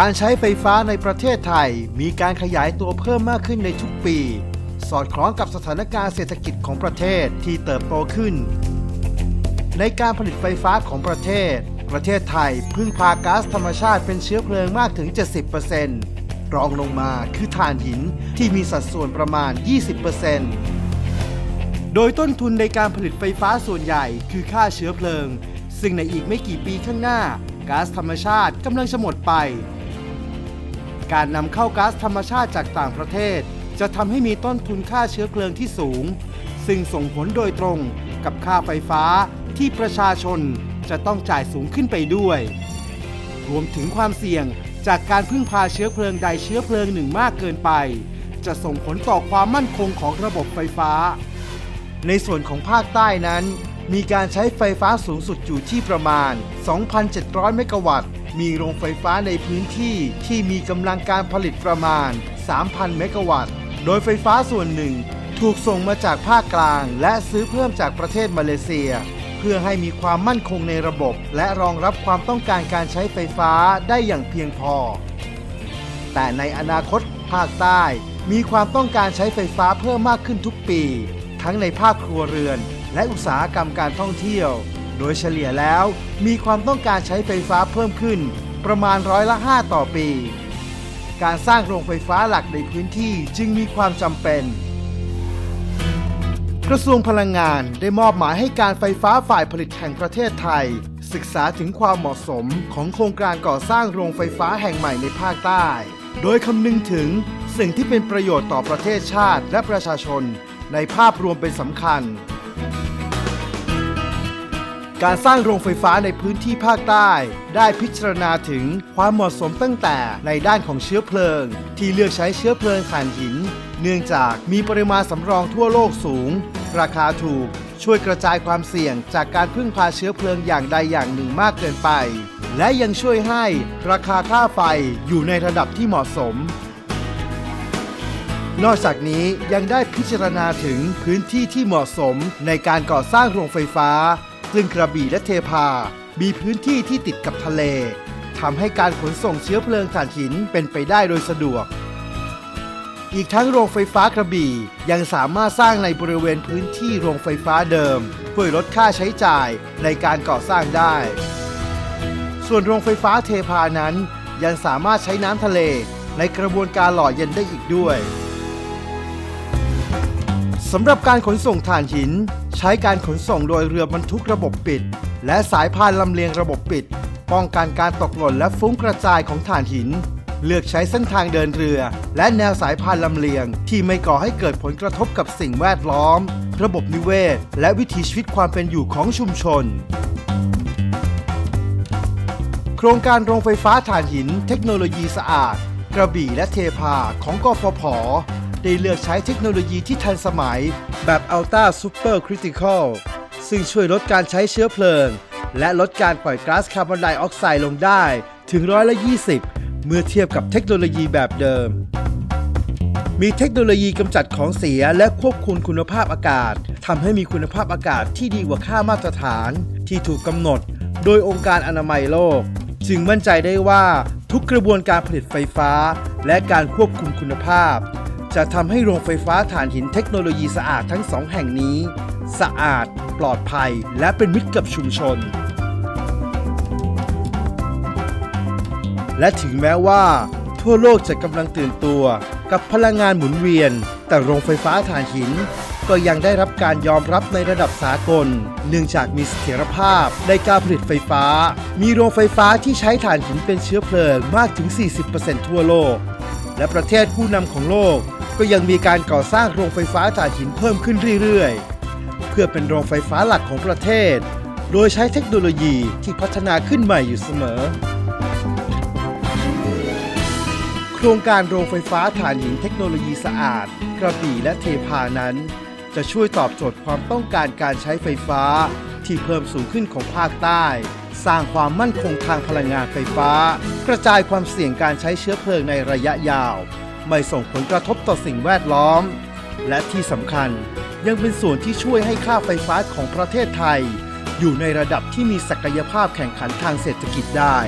การใช้ไฟฟ้าในประเทศไทยมีการขยายตัวเพิ่มมากขึ้นในทุกปี สอดคล้องกับสถานการณ์เศรษฐกิจของประเทศที่เติบโตขึ้น ในการผลิตไฟฟ้าของประเทศ ประเทศไทยพึ่งพาก๊าซธรรมชาติเป็นเชื้อเพลิงมากถึง 70%รองลงมาคือถ่านหินที่มีสัดส่วนประมาณ 20%โดยต้นทุนในการผลิตไฟฟ้าส่วนใหญ่คือค่าเชื้อเพลิง ซึ่งในอีกไม่กี่ปีข้างหน้าก๊าซธรรมชาติกำลังจะหมดไป การนำเข้าก๊าซธรรมชาติจากต่างประเทศ จะทำให้มีต้นทุนค่าเชื้อเพลิงที่สูง ซึ่งส่งผลโดยตรงกับค่าไฟฟ้าที่ประชาชนจะต้องจ่ายสูงขึ้นไปด้วย รวมถึงความเสี่ยงจากการพึ่งพาเชื้อเพลิงใดเชื้อเพลิงหนึ่งมากเกินไป จะส่งผลต่อความมั่นคงของระบบไฟฟ้า ในส่วนของภาคใต้นั้น มีการใช้ไฟฟ้าสูงสุดอยู่ที่ประมาณ 2,700 เมกะวัตต์ มีโรงไฟฟ้าในพื้นที่ที่มีกำลังการผลิตประมาณ 3,000 เมกะวัตต์ โดยไฟฟ้าส่วนหนึ่ง ถูกส่งมาจากภาคกลาง และซื้อเพิ่มจากประเทศมาเลเซีย เพื่อให้มีความมั่นคงในระบบ และรองรับความต้องการการใช้ไฟฟ้าได้อย่างเพียงพอ แต่ในอนาคตภาคใต้มีความต้องการใช้ไฟฟ้าเพิ่มมากขึ้นทุกปี ทั้งในภาคครัวเรือน และอุตสาหกรรมการท่องเที่ยว โดยเฉลี่ยแล้วมีความต้องการใช้ไฟฟ้าเพิ่มขึ้น ประมาณร้อยละ 5 ต่อปี การสร้างโรงไฟฟ้าหลักในพื้นที่จึงมีความจำเป็น กระทรวงพลังงานได้มอบหมายให้การไฟฟ้าฝ่ายผลิตแห่งประเทศไทย ศึกษาถึงความเหมาะสมของโครงการก่อสร้างโรงไฟฟ้าแห่งใหม่ในภาคใต้ โดยคำนึงถึงสิ่งที่เป็นประโยชน์ต่อประเทศชาติและประชาชน ในภาพรวมเป็นสำคัญ การสร้างโรงไฟฟ้าในพื้นที่ภาคใต้ ได้พิจารณาถึงความเหมาะสมตั้งแต่ในด้านของเชื้อเพลิง ที่เลือกใช้เชื้อเพลิงถ่านหิน เนื่องจากมีปริมาณสำรองทั่วโลกสูง ราคาถูกช่วยกระจายความเสี่ยงจากการพึ่งพาเชื้อเพลิงอย่างใดอย่างหนึ่งมากเกินไป และยังช่วยให้ราคาค่าไฟอยู่ในระดับที่เหมาะสม นอกจากนี้ยังได้พิจารณาถึงพื้นที่ที่เหมาะสมในการก่อสร้างโรงไฟฟ้า ซึ่งกระบี่และเทพา มีพื้นที่ที่ติดกับทะเลทำให้การขนส่งเชื้อเพลิงถ่านหินเป็นไปได้โดยสะดวก อีกทั้งโรงไฟฟ้ากระบี่ยังสามารถสร้างในบริเวณพื้นที่โรงไฟฟ้าเดิม เพื่อลดค่าใช้จ่ายในการก่อสร้างได้ ส่วนโรงไฟฟ้าเทพานั้นยังสามารถใช้น้ำทะเลในกระบวนการหล่อเย็นได้อีกด้วย สำหรับการขนส่งถ่านหิน ใช้การขนส่งโดยเรือบรรทุกระบบปิด และสายพานลำเลียงระบบปิด ป้องกันการตกหล่นและฟุ้งกระจายของถ่านหิน เลือกใช้เส้นทางเดินเรือ และแนวสายพานลำเลียง ที่ไม่ก่อให้เกิดผลกระทบกับสิ่งแวดล้อม ระบบนิเวศ และวิถีชีวิตความเป็นอยู่ของชุมชน โครงการโรงไฟฟ้าถ่านหิน เทคโนโลยีสะอาด กระบี่และเทพาของกฟผ ได้เลือกใช้เทคโนโลยีที่ทันสมัย แบบ Ultra Super Critical ซึ่งช่วยลดการใช้เชื้อเพลิง และลดการปล่อยก๊าซคาร์บอนไดออกไซด์ลงได้ถึงร้อยละ20 เมื่อเทียบกับเทคโนโลยีแบบเดิม มีเทคโนโลยีกำจัดของเสียและควบคุมคุณภาพอากาศทำให้มีคุณภาพอากาศที่ดีกว่าค่ามาตรฐาน ที่ถูกกำหนด โดยองค์การอนามัยโลก จึงมั่นใจได้ว่าทุกกระบวนการผลิตไฟฟ้า และการควบคุมคุณภาพ จะทำให้โรงไฟฟ้าถ่านหินเทคโนโลยีสะอาดทั้งสองแห่งนี้ สะอาด ปลอดภัย และเป็นมิตรกับชุมชน และถึงแม้ว่า ทั่วโลกจะกำลังตื่นตัวกับพลังงานหมุนเวียน แต่โรงไฟฟ้าถ่านหิน ก็ยังได้รับการยอมรับในระดับสากล เนื่องจากมีเสถียรภาพในการผลิตไฟฟ้า มีโรงไฟฟ้าที่ใช้ถ่านหินเป็นเชื้อเพลิงมากถึง 40%ทั่วโลกและประเทศผู้นำของโลก ก็ยังมีการก่อสร้างโรงไฟฟ้าถ่านหินเพิ่มขึ้นเรื่อยๆ เพื่อเป็นโรงไฟฟ้าหลักของประเทศ โดยใช้เทคโนโลยีที่พัฒนาขึ้นใหม่อยู่เสมอ โครงการโรงไฟฟ้าถ่านหินเทคโนโลยีสะอาด กระบี่และเทพานั้น จะช่วยตอบโจทย์ความต้องการการใช้ไฟฟ้าที่เพิ่มสูงขึ้นของภาคใต้ สร้างความมั่นคงทางพลังงานไฟฟ้า กระจายความเสี่ยงการใช้เชื้อเพลิงในระยะยาว ไม่ส่งผลกระทบต่อสิ่งแวดล้อม และที่สำคัญยังเป็นส่วนที่ช่วยให้ค่าไฟฟ้าของประเทศไทย อยู่ในระดับที่มีศักยภาพแข่งขันทางเศรษฐกิจได้